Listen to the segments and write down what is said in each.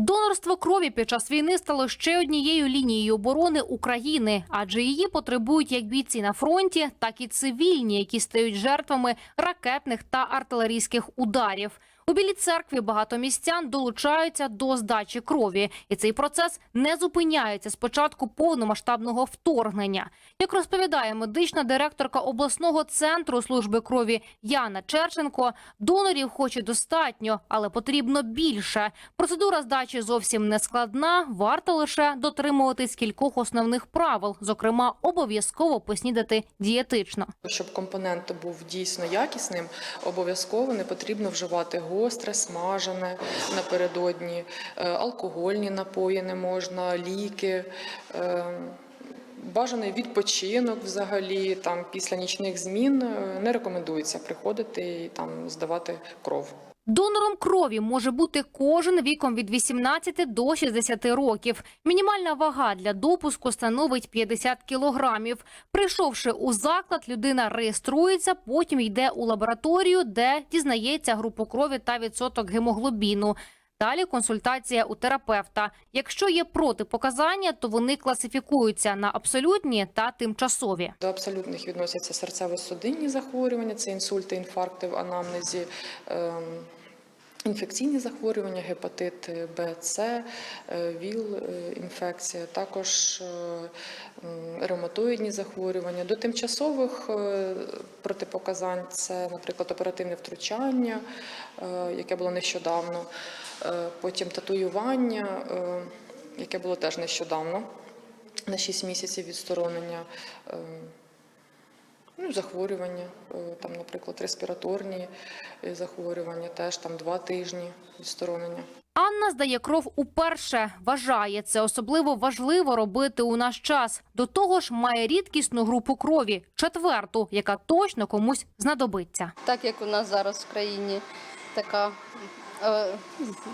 Донорство крові під час війни стало ще однією лінією оборони України, адже її потребують як бійці на фронті, так і цивільні, які стають жертвами ракетних та артилерійських ударів. У білій церкві багато містян долучаються до здачі крові, і цей процес не зупиняється з початку повномасштабного вторгнення. Як розповідає медична директорка обласного центру служби крові Яна Черченко, донорів хоч і достатньо, але потрібно більше. Процедура здачі зовсім не складна. Варто лише дотримуватись кількох основних правил, зокрема, обов'язково поснідати дієтично. Щоб компонент був дійсно якісним, обов'язково не потрібно вживати гостре, смажене напередодні, е, алкогольні напої не можна, ліки. Бажаний відпочинок взагалі там після нічних змін е, не рекомендується приходити і там здавати кров. Донором крові може бути кожен віком від 18 до 60 років. Мінімальна вага для допуску становить 50 кілограмів. Прийшовши у заклад, людина реєструється, потім йде у лабораторію, де дізнається групу крові та відсоток гемоглобіну. Далі консультація у терапевта. Якщо є протипоказання, то вони класифікуються на абсолютні та тимчасові. До абсолютних відносяться серцево-судинні захворювання, це інсульти, інфаркти в анамнезі. ем, Інфекційні захворювання, гепатит Б, С, е, ВІЛ, е, також е, ревматоїдні захворювання. До тимчасових протипоказань це, наприклад, оперативне втручання, яке було нещодавно, потім татуювання, яке було теж нещодавно, на 6 місяців відсторонення. Ну, захворювання, е, там, наприклад, респіраторні захворювання, теж там два тижні відсторонення. Анна здає кров уперше. Вважає, це особливо важливо робити у наш час. До того ж, має рідкісну групу крові, четверту, яка точно комусь знадобиться. Так як у нас зараз в країні така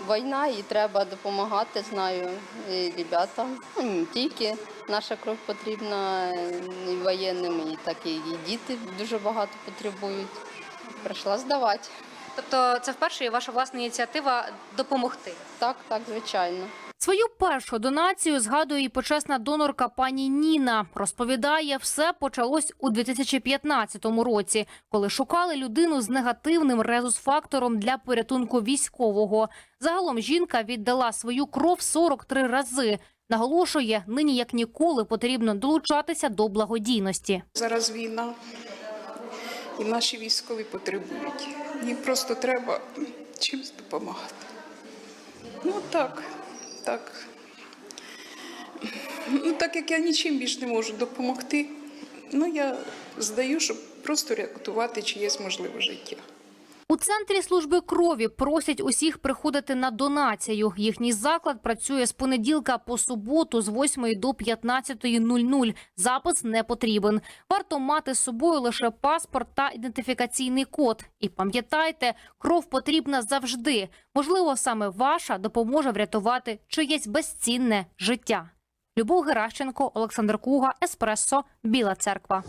війна і треба допомагати, знаю і ребятам. Ну, не тільки наша кров потрібна е, і воєнним, і так і, і діти дуже багато потребують. Прийшла здавати. Тобто, це вперше ваша власна ініціатива допомогти. Так, так, звичайно. Свою першу донацію згадує і почесна донорка пані Ніна. Розповідає, все почалось у 2015 році, коли шукали людину з негативним резус-фактором для порятунку військового. Загалом жінка віддала свою кров 43 рази. Наголошує, нині як ніколи потрібно долучатися до благодійності. Зараз війна, і наші військові потребують. Їм просто треба чимось допомагати. Ну так, так. Ну, так як я нічим більш не можу допомогти, ну я здаю, щоб просто рятувати чиєсь можливе життя. У центрі служби крові просять усіх приходити на донацію. Їхній заклад працює з понеділка по суботу з 8 до 15.00. Запис не потрібен. Варто мати з собою лише паспорт та ідентифікаційний код. І пам'ятайте, кров потрібна завжди. Можливо, саме ваша допоможе врятувати чиєсь безцінне життя. Любов Геращенко, Олександр Куга, Еспресо, Біла Церква.